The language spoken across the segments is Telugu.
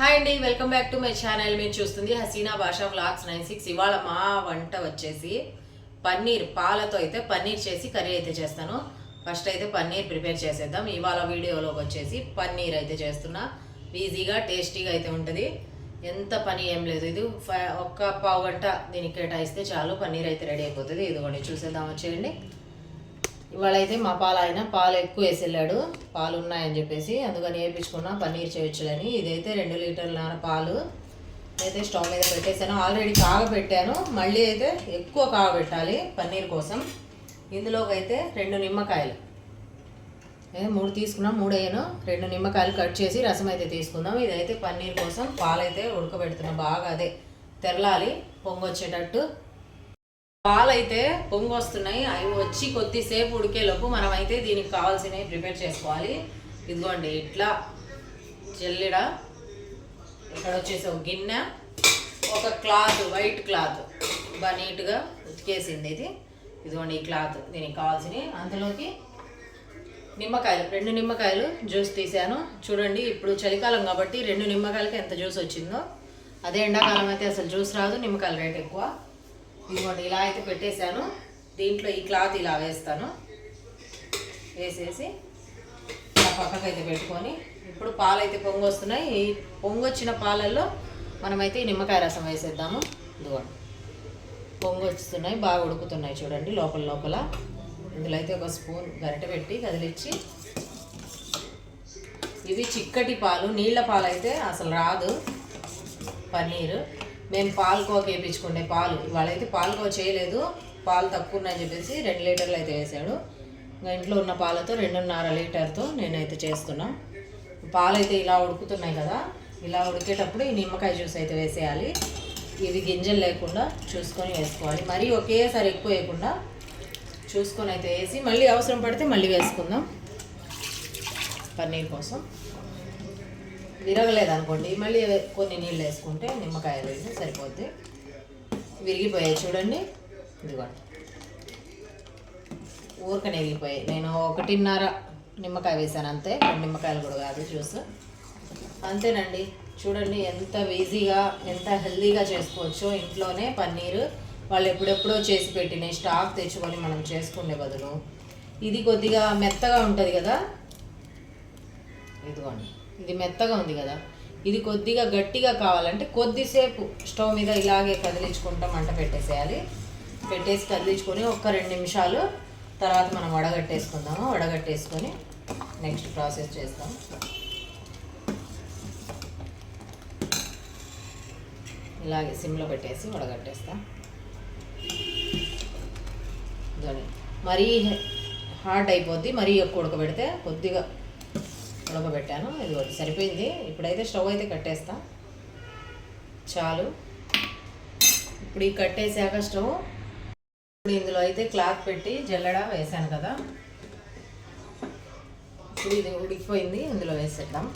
హాయ్ అండి welcome back to my channel. మీరు చూస్తుంది హసీనా భాషా వ్లాగ్స్ నైన్ సిక్స్. ఇవాళ మా వంట వచ్చేసి పన్నీర్. పాలతో అయితే పన్నీర్ చేసి కర్రీ అయితే చేస్తాను. ఫస్ట్ అయితే పన్నీర్ ప్రిపేర్ చేసేద్దాం. ఇవాళ వీడియోలోకి వచ్చేసి పన్నీర్ అయితే చేస్తున్నా. ఈజీగా టేస్టీగా అయితే ఉంటుంది. ఎంత పని ఏం లేదు. ఇది ఒక్క పావు గంట దీనికి కేటాయిస్తే చాలు. పన్నీర్ అయితే రెడీ అయిపోతుంది. ఇదిగోండి చూసేద్దాం. వచ్చేయండి. ఇవాళ అయితే మా పాలు ఆయన పాలు ఎక్కువ వేసి వెళ్ళాడు పాలు ఉన్నాయని చెప్పేసి అందుకని వేయించుకున్నా పన్నీర్ చేయొచ్చులని ఇదైతే రెండు లీటర్ల పాలు. అయితే స్టవ్ మీద పెట్టేశాను. ఆల్రెడీ కాగబెట్టాను. మళ్ళీ అయితే ఎక్కువ కాగబెట్టాలి పన్నీర్ కోసం. ఇందులోకి అయితే రెండు నిమ్మకాయలు. మూడు తీసుకున్నాం మూడు అయ్యాను రెండు నిమ్మకాయలు కట్ చేసి రసం అయితే తీసుకుందాం. ఇదైతే పన్నీర్ కోసం పాలైతే ఉడకబెడుతున్నాం బాగా అదే. తెరలాలి పొంగొచ్చేటట్టు. పాలైతే పొంగు వస్తున్నాయి అవి వచ్చి కొద్దిసేపు ఉడికేలోపు మనం అయితే దీనికి కావాల్సినవి ప్రిపేర్ చేసుకోవాలి. ఇదిగోండి ఇట్లా జల్లెడ. ఇక్కడ వచ్చేసి ఒక గిన్నె ఒక క్లాత్ వైట్ క్లాత్. బాగా నీట్గా ఉతికేసింది ఇది. ఇదిగోండి ఈ క్లాత్ దీనికి కావాల్సినవి. అందులోకి నిమ్మకాయలు రెండు నిమ్మకాయలు జ్యూస్ తీసాను. చూడండి ఇప్పుడు చలికాలం కాబట్టి రెండు నిమ్మకాయలకి ఎంత జ్యూస్ వచ్చిందో. అదే ఎండాకాలం అయితే అసలు జ్యూస్ రాదు నిమ్మకాయలు రేట్ ఎక్కువ. ఇదిగోండి ఇలా అయితే పెట్టేశాను. దీంట్లో ఈ క్లాత్ ఇలా వేస్తాను. వేసేసి ఇలా పక్కకు అయితే పెట్టుకొని ఇప్పుడు పాలు అయితే పొంగు వస్తున్నాయి ఈ పొంగు వచ్చిన పాలల్లో మనమైతే ఈ నిమ్మకాయ రసం వేసేద్దాము. ఇదిగోండి పొంగు వస్తున్నాయి బాగా ఉడుకుతున్నాయి చూడండి లోపల లోపల. ఇందులో అయితే ఒక స్పూన్ గరిట పెట్టి కదిలిచ్చి ఇవి చిక్కటి పాలు నీళ్ళ పాలు అయితే అసలు రాదు పన్నీర్. మేము పాలకోవ వేయించుకునే పాలు. ఇవాళైతే పాలకోవ చేయలేదు. పాలు తక్కువ ఉన్నాయని చెప్పేసి రెండు లీటర్లు అయితే వేసాడు. ఇంకా ఇంట్లో ఉన్న పాలతో రెండున్నర లీటర్తో నేనైతే చేస్తున్నా. పాలైతే ఇలా ఉడుకుతున్నాయి కదా. ఇలా ఉడికేటప్పుడు ఈ నిమ్మకాయ జ్యూస్ అయితే వేసేయాలి. ఇవి గింజలు లేకుండా చూసుకొని వేసుకోవాలి. మరీ ఒకేసారి ఎక్కువ వేయకుండా చూసుకొని అయితే వేసి మళ్ళీ అవసరం పడితే మళ్ళీ వేసుకుందాం. పన్నీర్ కోసం. విరగలేదు అనుకోండి మళ్ళీ కొన్ని నీళ్ళు వేసుకుంటే నిమ్మకాయ వేసి సరిపోద్ది. విరిగిపోయాయి చూడండి. ఇదిగోండి ఊరకనే విరిగిపోయాయి. నేను ఒకటిన్నర నిమ్మకాయ వేసాను అంతే. రెండు నిమ్మకాయలు కూడా కాదు జ్యూస్. అంతేనండి. చూడండి ఎంత ఈజీగా ఎంత హెల్దీగా చేసుకోవచ్చో ఇంట్లోనే పన్నీరు. వాళ్ళు ఎప్పుడెప్పుడో చేసి పెట్టిన స్టాక్ తెచ్చుకొని మనం చేసుకునే బదులు. ఇది కొద్దిగా మెత్తగా ఉంటుంది కదా. ఇదిగోండి. ఇది మెత్తగా ఉంది కదా. ఇది కొద్దిగా గట్టిగా కావాలంటే కొద్దిసేపు స్టవ్ మీద ఇలాగే కదిలించుకుంటా మంట పెట్టేసేయాలి. పెట్టేసి కదిలించుకొని ఒక్క రెండు నిమిషాలు తర్వాత మనం వడగట్టేసుకుందాము. వడగట్టేసుకొని నెక్స్ట్ ప్రాసెస్ చేస్తాం. ఇలాగే సిమ్లో పెట్టేసి వడగట్టేస్తాం. మరీ హార్డ్ అయిపోద్ది. మరీ ఎక్కువ ఉడకబెడితే కొద్దిగా ఉడకబెట్టాను. ఇది సరిపోయింది. ఇప్పుడైతే స్టవ్ అయితే కట్టేస్తా. చాలు. ఇప్పుడు ఈ కట్టేసాక స్టవ్. ఇప్పుడు ఇందులో అయితే క్లాత్ పెట్టి జల్లడ వేసాను కదా. ఇప్పుడు ఇది ఉడికిపోయింది. ఇందులో వేసేద్దాం.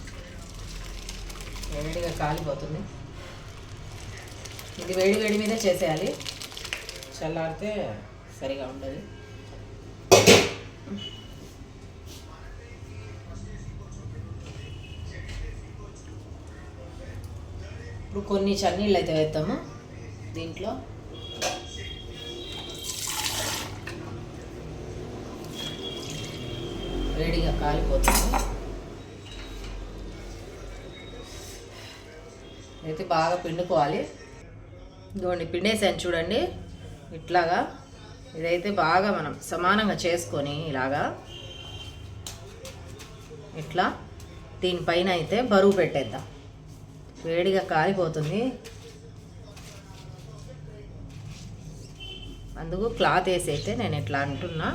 వేడిగా కాలిపోతుంది. ఇది వేడి వేడి మీద చేసేయాలి. చల్లారితే సరిగా ఉండదు. కొన్ని చన్నీళ్ళు అయితే వేద్దాము. దీంట్లో. వేడిగా కాలిపోతుంది. అయితే బాగా పిండుకోవాలి. ఇదిగోండి పిండేసాను చూడండి. ఇట్లాగా. ఇదైతే బాగా మనం సమానంగా చేసుకొని ఇలాగా. ఇట్లా. దీనిపైన అయితే బరువు పెట్టేద్దాం. వేడిగా కాలిపోతుంది అందుకు క్లాత్ వేసి అయితే నేను ఇట్లా అంటున్నా.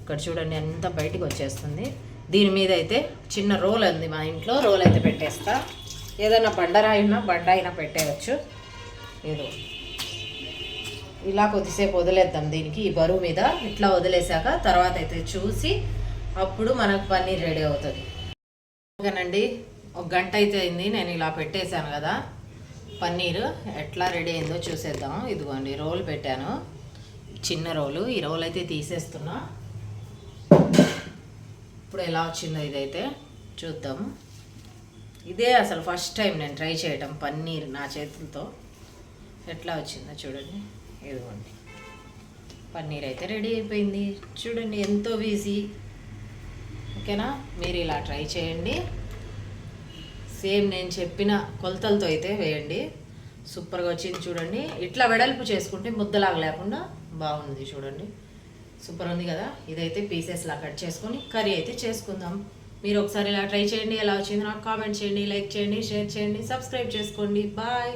ఇక్కడ చూడండి అంత బయటికి వచ్చేస్తుంది. దీని మీద అయితే చిన్న రోల్ ఉంది. మా ఇంట్లో రోల్ అయితే పెట్టేస్తా. ఏదైనా బండరాయినా బండ అయినా పెట్టేయచ్చు. ఏదో. ఇలా కొద్దిసేపు వదిలేద్దాం దీనికి. ఈ బరువు మీద ఇట్లా వదిలేసాక తర్వాత అయితే చూసి అప్పుడు మనకు పన్నీర్ రెడీ అవుతుంది. ఓకేనండి. ఒక గంట అయితే అయింది నేను ఇలా పెట్టేశాను కదా. పన్నీర్ ఎట్లా రెడీ అయిందో చూసేద్దాం. ఇదిగోండి రోల్ పెట్టాను. చిన్న రోలు ఈ రోల్ అయితే తీసేస్తున్నా. ఇప్పుడు ఎలా వచ్చిందో ఇదైతే చూద్దాం. ఇదే అసలు ఫస్ట్ టైం నేను ట్రై చేయటం పన్నీర్ నా చేతులతో. ఎట్లా వచ్చిందో చూడండి. ఇదిగోండి. పన్నీర్ అయితే రెడీ అయిపోయింది. చూడండి ఎంతో ఈజీ ఓకేనా? మీరు ఇలా ట్రై చేయండి. సేమ్ నేను చెప్పిన కొలతలతో అయితే వేయండి. సూపర్గా వచ్చింది చూడండి. ఇట్లా వెడల్పు చేసుకుంటే ముద్దలాగా లేకుండా బాగుంది చూడండి. సూపర్ ఉంది కదా? ఇదైతే పీసెస్లా కట్ చేసుకొని కర్రీ అయితే చేసుకుందాం. మీరు ఒకసారి ఇలా ట్రై చేయండి ఎలా వచ్చింది నాకు కామెంట్ చేయండి లైక్ చేయండి షేర్ చేయండి సబ్స్క్రైబ్ చేసుకోండి. బాయ్!